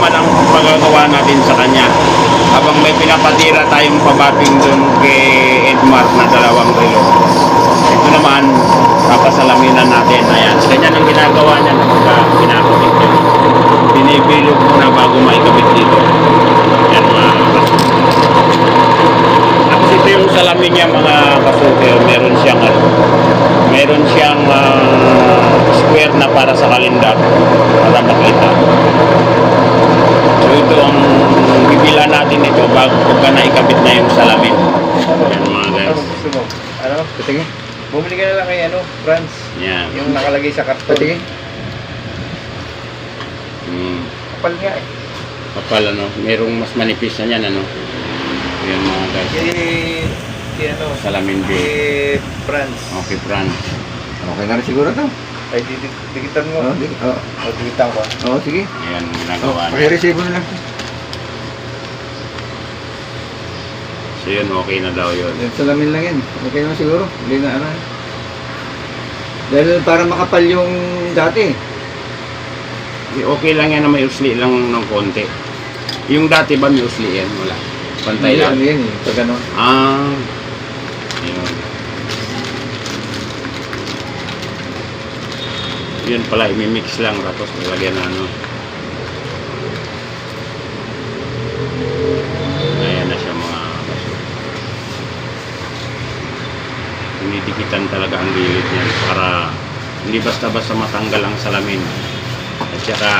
naman ang pagagawa natin sa kanya. Habang may pinapatira tayong pabating doon kay Edmar na dalawang relo. Ito naman, papasalaminan natin. Ayan, ganyan ang ginagawa niya pagka pinakabit niya. Binibilog muna bago maikabit dito. Yan mga. Tapos ito yung salamin niya mga kasuki. Meron siyang ano, meron siyang ah, square na para sa kalendar para makita. So ito ang bibila natin ito bago pagka naikabit na yung salamin. Yan mga guys. Ano gusto mo? Ano? Patingin. Bumili ka na lang kay ano, France. Yan. Yung nakalagay sa karton. Patingin. Hmm. Kapal nga eh. Kapal ano, merong mas manipis na yan ano. Yan mga guys. Si, si ano, Salamin si din. France. Okay, Fran. Okay na rin siguro to. Ay, di, di, dikitan mo. Oh, di, oh, O, dikitan ko. oh, sige. Ayan ang Oh, ginagawa niya. paki-receive mo na lang. So yun, okay na daw yun. Yung salamin lang yan. Okay naman siguro. Hindi na ano. Dahil para makapal yung dati. Okay lang yan na may usli lang ng konti. Yung dati ba may usli yan? Wala. Pantay lang. Ano yan eh. Pag ano. Ah. Yun. Yun pala, imimix lang tapos lalagyan na ano. Ayan na siya mga kaso. Dinidikitan talaga ang gilid niyan para hindi basta-basta matanggal ang salamin. At saka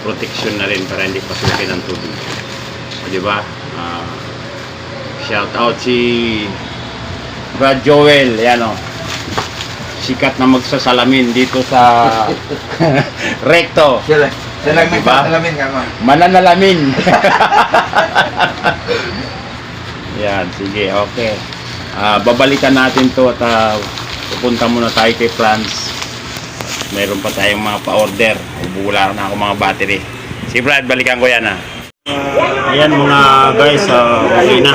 protection na rin para hindi pasukin ng tubig. O, di ba? Ah, Shout out si Brad Joel, yan o. Sikat na magsasalamin dito sa Recto. Siya lang Diba? nagsasalamin ka ma. Mananalamin. yan, sige, okay. Ah, babalikan natin to at ah, pupunta muna tayo kay France. Meron pa tayong mga pa-order. Bubula na ako mga battery. Si Brad, balikan ko yan ah. Ayan mga guys, uh, okay na.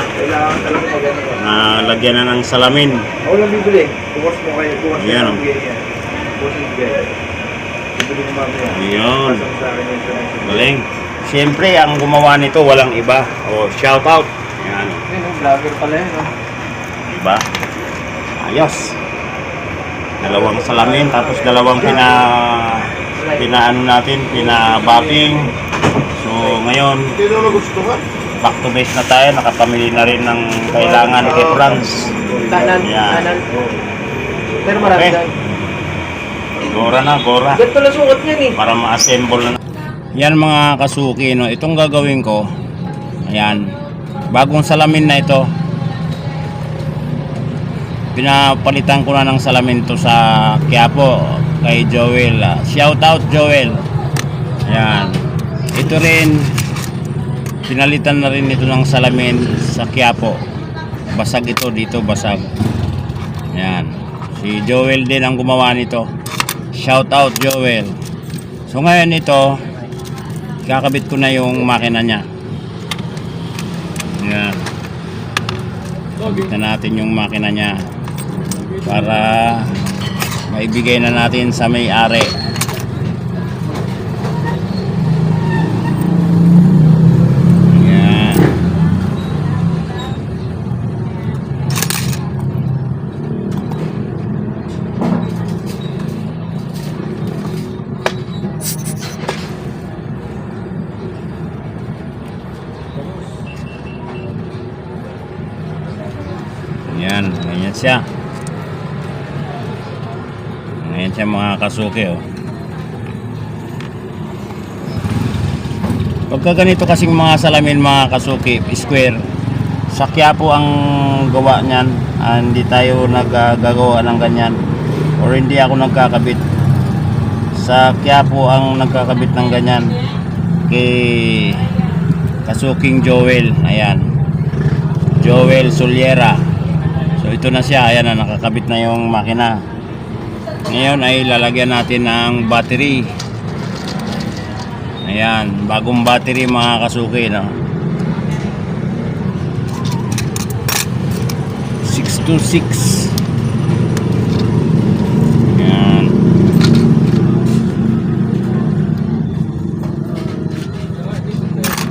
Talaga maganda. Nalagyan na ng salamin. Ako lang bibili. Bukas mo kayo. Bukas mo Ayan, lang oh. bigay niya. Bukas mo bigay. Bibili mo mamaya. Connection. Galing. Siyempre, ang gumawa nito walang iba. O, shout out. Ayan. Ayun, oh, vlogger pala yun. oh. Diba? Ayos. Dalawang salamin, tapos dalawang pina pinaano natin, pinabapping. So, ngayon, Hindi na nagustuhan. Back to base na tayo. Nakapamili na rin ng kailangan kay Franz. Tanan, Yan. tanan. Pero marami Okay. dyan. Gora na, gora. Ganito lang sukat niyan eh. para ma-assemble na. Yan mga kasuki, no? itong gagawin ko, ayan, bagong salamin na ito, pinapalitan ko na ng salamin to sa Quiapo, kay Joel. Shout out Joel. Ayan. Ito rin, pinalitan na rin ito ng salamin sa Quiapo. Basag ito dito, basag. Ayan. Si Joel din ang gumawa nito. Shout out Joel. So ngayon ito, kakabit ko na yung makina niya. Yan. Kabit na natin yung makina niya para maibigay na natin sa may-ari. Siya. Ganyan siya mga kasuki oh. Pagka ganito kasing mga salamin mga kasuki, square, sakya po ang gawa niyan. Ah, hindi tayo naggagawa ng ganyan. Or hindi ako nagkakabit. Sa po ang nagkakabit ng ganyan. Kay Kasuking Joel. Ayan. Joel Soliera. So ito na siya, ayan na nakakabit na yung makina. Ngayon ay lalagyan natin ng battery. Ayan, bagong battery mga kasuki, no. 626. Ayan.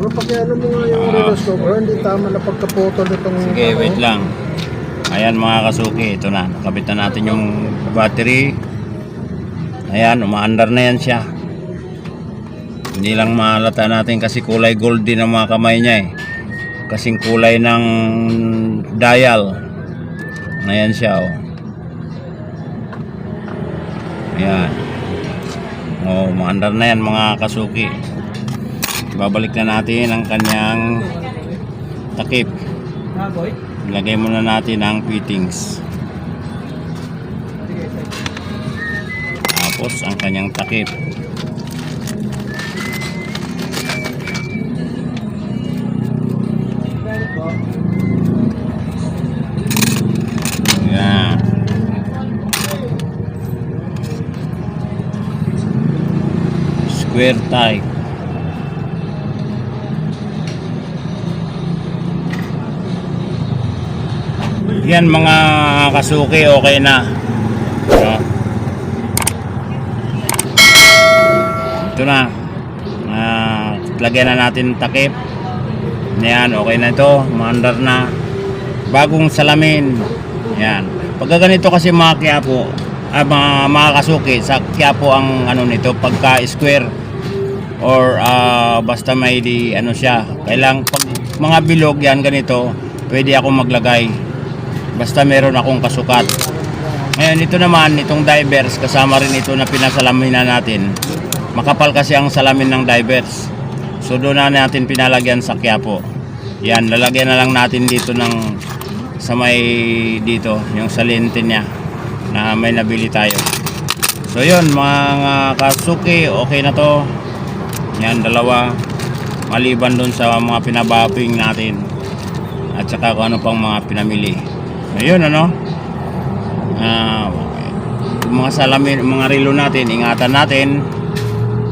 Pero pakialam mo nga yung ah. uh, rotoscope, hindi tama na pagkaputol itong... Sige, ano? wait lang. Ayan mga kasuki, ito na. Nakabit na natin yung battery. Ayan, umaandar na yan siya. Hindi lang mahalata natin kasi kulay gold din ang mga kamay niya eh. Kasing kulay ng dial. Ayan siya oh. Ayan. Oh, umaandar na yan mga kasuki. Babalik na natin ang kanyang takip. Ilagay muna natin ang fittings. Tapos ang kanyang takip. Square type. Yan mga kasuki okay na. No? Ito na. Ah, lagyan na natin takip. Yan, okay na ito. Maandar na. Bagong salamin. Yan. Pagka ganito kasi mga kiyapo, ah, mga, mga kasuki, sa kiyapo ang ano nito, pagka square or ah, basta may di ano siya. Kailang pag mga bilog yan ganito, pwede ako maglagay. Basta meron akong kasukat. Ngayon ito naman, itong divers, kasama rin ito na pinasalamin na natin. Makapal kasi ang salamin ng divers. So doon na natin pinalagyan sa Quiapo. Yan, lalagyan na lang natin dito ng sa may dito, yung sa lente niya na may nabili tayo. So yun, mga kasuki, okay na to. Yan, dalawa. Maliban doon sa mga pinabaping natin. At saka kung ano pang mga pinamili. Ayun ano. Ah, yung mga salamin, mga relo natin, ingatan natin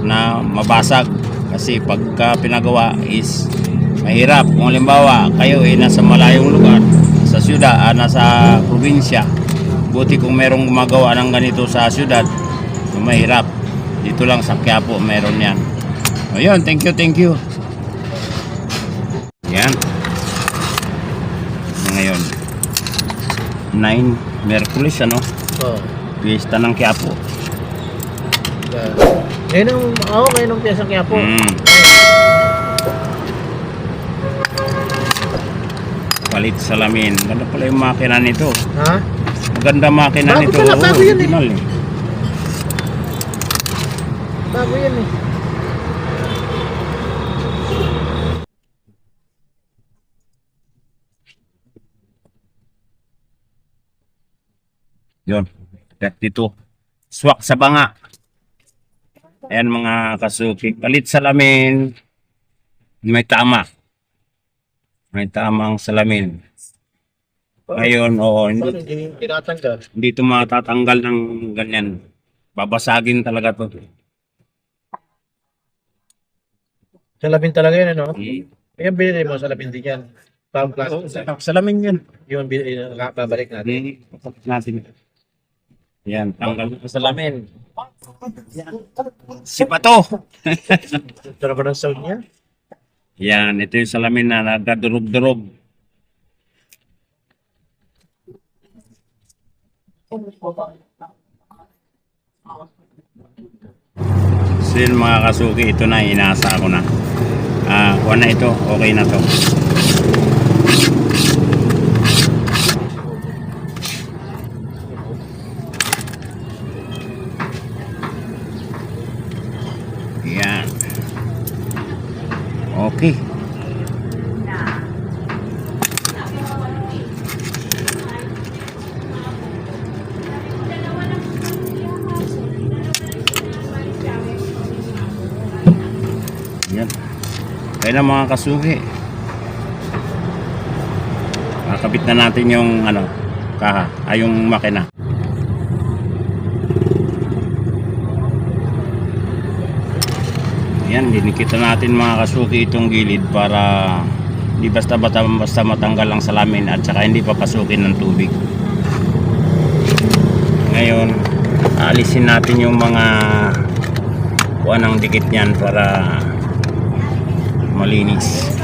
na mabasag kasi pagka pinagawa is mahirap. Kung halimbawa, kayo ay nasa malayong lugar, sa syudad, ah, nasa probinsya, buti kung merong gumagawa ng ganito sa syudad, so mahirap. Dito lang sa Quiapo meron yan. Ayun, thank you, thank you. Yan. Ngayon, 9 Merkulis ano, Oo. piyesta ng Quiapo. Ngayon ang, ako ngayon ang piyesa kaya po. Mm. Palit salamin. Ganda pala yung makina nito. Ha? Maganda makina Bago nito. pala, bago yan eh. eh. Bago yan eh. Yun. 32. Swak sa banga. Ayan mga kasuki. Palit salamin. May tama. May tamang salamin. Ngayon, oo, hindi, hindi ito matatanggal ng ganyan. Babasagin talaga to. Sa labing talaga yan, ano? Hmm. Ayan, binili mo sa labing din yan. Parang plastic. Salamin yan. Yun, binili, babalik natin. Hindi, kapatid natin. Yan, tanggal na sa salamin. Si Pato. Ito na ba ng sound niya? Yan, ito yung salamin na nagdadurog-durog. So yun mga kasuki, ito na, inasa ko na. Ah, kuha na ito, okay na to. Yan. Okay. Yan. Kaya na mga kasuki. Nakabit na natin yung ano, kaha, ay yung makina. Yan, dinikita natin mga kasuki itong gilid para hindi basta basta, basta matanggal ang salamin at saka hindi papasukin ng tubig. Ngayon, alisin natin yung mga kuha ng dikit niyan para malinis.